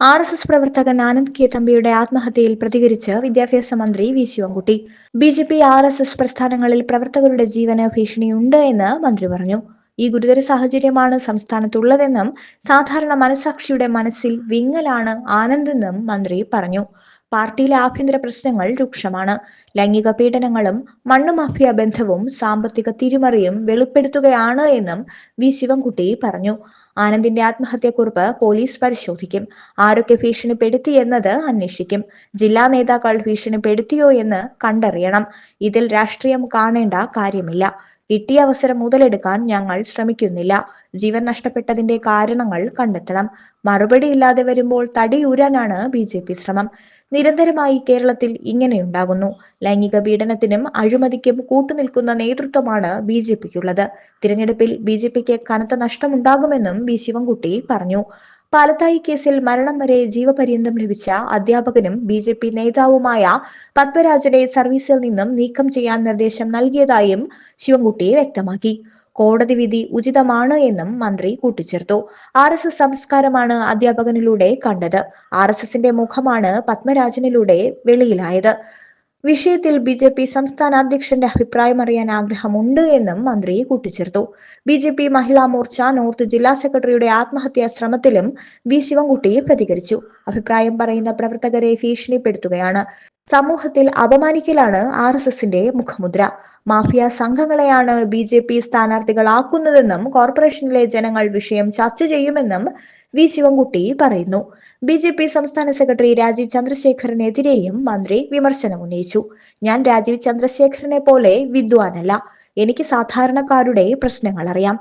R S S പ്രവർത്തകൻ Anand K. തമ്പിയുടെ ആത്മഹത്യയിൽ പ്രതികരിച്ച് വിദ്യാഭ്യാസ മന്ത്രി V. Sivankutty. B. J. P R S S പ്രസ്ഥാനങ്ങളിൽ പ്രവർത്തകരുടെ ജീവന് ഭീഷണിയുണ്ട് എന്ന് മന്ത്രി പറഞ്ഞു. ഈ ഗുരുതര സാഹചര്യമാണ് സംസ്ഥാനത്തുള്ളതെന്നും സാധാരണ മനസാക്ഷിയുടെ മനസ്സിൽ വിങ്ങലാണ് ആനന്ദെന്നും മന്ത്രി പറഞ്ഞു. പാർട്ടിയിലെ ആഭ്യന്തര പ്രശ്നങ്ങൾ രൂക്ഷമാണ്. ലൈംഗിക പീഡനങ്ങളും മണ്ണുമാഫിയ ബന്ധവും സാമ്പത്തിക തിരിമറിയും വെളിപ്പെടുത്തുകയാണ് എന്നും വി. ശിവൻകുട്ടി പറഞ്ഞു. ആനന്ദിന്റെ ആത്മഹത്യക്കുറിപ്പ് പോലീസ് പരിശോധിക്കും. ആരൊക്കെ ഭീഷണിപ്പെടുത്തി എന്നത് അന്വേഷിക്കും. ജില്ലാ നേതാക്കൾ ഭീഷണിപ്പെടുത്തിയോ എന്ന് കണ്ടറിയണം. ഇതിൽ രാഷ്ട്രീയം കാണേണ്ട കാര്യമില്ല. കിട്ടിയ അവസരം മുതലെടുക്കാൻ ഞങ്ങൾ ശ്രമിക്കുന്നില്ല. ജീവൻ നഷ്ടപ്പെട്ടതിന്റെ കാരണങ്ങൾ കണ്ടെത്തണം. മറുപടി ഇല്ലാതെ വരുമ്പോൾ തടിയൂരാനാണ് ബി ജെ പി ശ്രമം. നിരന്തരമായി കേരളത്തിൽ ഇങ്ങനെയുണ്ടാകുന്നു. ലൈംഗിക പീഡനത്തിനും അഴിമതിക്കും കൂട്ടുനിൽക്കുന്ന നേതൃത്വമാണ് ബി ജെ പിക്കുള്ളത്. തിരഞ്ഞെടുപ്പിൽ ബി ജെ പിക്ക് കനത്ത നഷ്ടമുണ്ടാകുമെന്നും വി ശിവൻകുട്ടി പറഞ്ഞു. പാലത്തായി കേസിൽ മരണം വരെ ജീവപര്യന്തം ലഭിച്ച അധ്യാപകനും ബി ജെ പി നേതാവുമായ പത്മരാജനെ സർവീസിൽ നിന്നും നീക്കം ചെയ്യാൻ നിർദ്ദേശം നൽകിയതായും ശിവൻകുട്ടി വ്യക്തമാക്കി. കോടതി വിധി ഉചിതമാണ് എന്നും മന്ത്രി കൂട്ടിച്ചേർത്തു. ആർ എസ് എസ് സംസ്കാരമാണ് അധ്യാപകനിലൂടെ കണ്ടത്. ആർ എസ് എസിന്റെ മുഖമാണ് പത്മരാജനിലൂടെ വെളിയിലായത്. വിഷയത്തിൽ ബി ജെ പി സംസ്ഥാന അധ്യക്ഷന്റെ അഭിപ്രായം അറിയാൻ ആഗ്രഹമുണ്ട് എന്നും മന്ത്രി കൂട്ടിച്ചേർത്തു. B J P Mahila Morcha north ജില്ലാ സെക്രട്ടറിയുടെ ആത്മഹത്യാ ശ്രമത്തിലും വി ശിവൻകുട്ടി പ്രതികരിച്ചു. അഭിപ്രായം പറയുന്ന പ്രവർത്തകരെ ഭീഷണിപ്പെടുത്തുകയാണ്. സമൂഹത്തിൽ അപമാനിക്കലാണ് ആർ എസ് എസിന്റെ മുഖമുദ്ര. മാഫിയ സംഘങ്ങളെയാണ് ബി ജെ പി സ്ഥാനാർത്ഥികളാക്കുന്നതെന്നും കോർപ്പറേഷനിലെ ജനങ്ങൾ വിഷയം ചർച്ച ചെയ്യുമെന്നും വി ശിവൻകുട്ടി പറയുന്നു. ബി ജെ പി സംസ്ഥാന സെക്രട്ടറി രാജീവ് ചന്ദ്രശേഖരനെതിരെയും മന്ത്രി വിമർശനം ഉന്നയിച്ചു ഞാൻ രാജീവ് ചന്ദ്രശേഖരനെ പോലെ വിദ്വാനല്ല. എനിക്ക് സാധാരണക്കാരുടെ പ്രശ്നങ്ങൾ അറിയാം.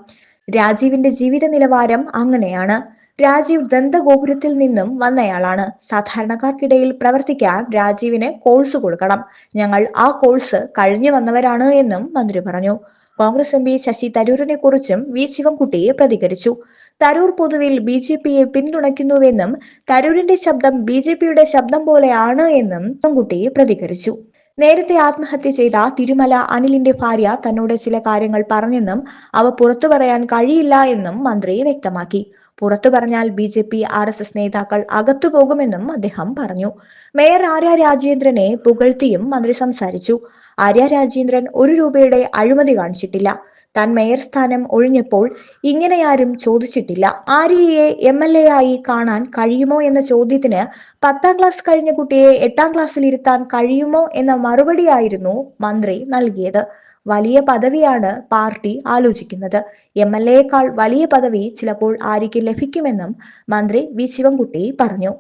രാജീവിന്റെ ജീവിത നിലവാരം അങ്ങനെയാണ്. രാജീവ് ദന്തഗോപുരത്തിൽ നിന്നും വന്നയാളാണ്. സാധാരണക്കാർക്കിടയിൽ പ്രവർത്തിക്കാൻ രാജീവിന് കോഴ്സ് കൊടുക്കണം. ഞങ്ങൾ ആ കോഴ്സ് കഴിഞ്ഞു വന്നവരാണ് എന്നും മന്ത്രി പറഞ്ഞു. കോൺഗ്രസ് എം പി ശശി തരൂരിനെ കുറിച്ചും വി ശിവൻകുട്ടി പ്രതികരിച്ചു. തരൂർ പൊതുവിൽ ബി ജെ പിയെ പിന്തുണയ്ക്കുന്നുവെന്നും തരൂരിന്റെ ശബ്ദം ബി ജെ പിയുടെ ശബ്ദം പോലെയാണ് എന്നും ശിവൻകുട്ടി പ്രതികരിച്ചു. നേരത്തെ ആത്മഹത്യ ചെയ്ത തിരുമല അനിലിന്റെ ഭാര്യ തന്നോട് ചില കാര്യങ്ങൾ പറഞ്ഞെന്നും അവ പുറത്തു പറയാൻ കഴിയില്ല എന്നും മന്ത്രി വ്യക്തമാക്കി. പുറത്തു പറഞ്ഞാൽ B J P R S S നേതാക്കൾ അകത്തു പോകുമെന്നും അദ്ദേഹം പറഞ്ഞു. മേയർ ആര്യ രാജേന്ദ്രനെ പുകഴ്ത്തിയും മന്ത്രി സംസാരിച്ചു. ആര്യ രാജേന്ദ്രൻ ഒരു രൂപയുടെ അഴിമതി കാണിച്ചിട്ടില്ല. താൻ മേയർ സ്ഥാനം ഒഴിഞ്ഞപ്പോൾ ഇങ്ങനെയാരും ചോദിച്ചിട്ടില്ല. ആര്യയെ എം എൽ എ ആയി കാണാൻ കഴിയുമോ എന്ന ചോദ്യത്തിന് പത്താം ക്ലാസ് കഴിഞ്ഞ കുട്ടിയെ എട്ടാം ക്ലാസ്സിൽ ഇരുത്താൻ കഴിയുമോ എന്ന മറുപടിയായിരുന്നു മന്ത്രി നൽകിയത്. വലിയ പദവിയാണ് പാർട്ടി ആലോചിക്കുന്നത്. എം എൽ എയേക്കാൾ വലിയ പദവി ചിലപ്പോൾ ആര്യയ്ക്ക് ലഭിക്കുമെന്നും മന്ത്രി വി. ശിവൻകുട്ടി പറഞ്ഞു.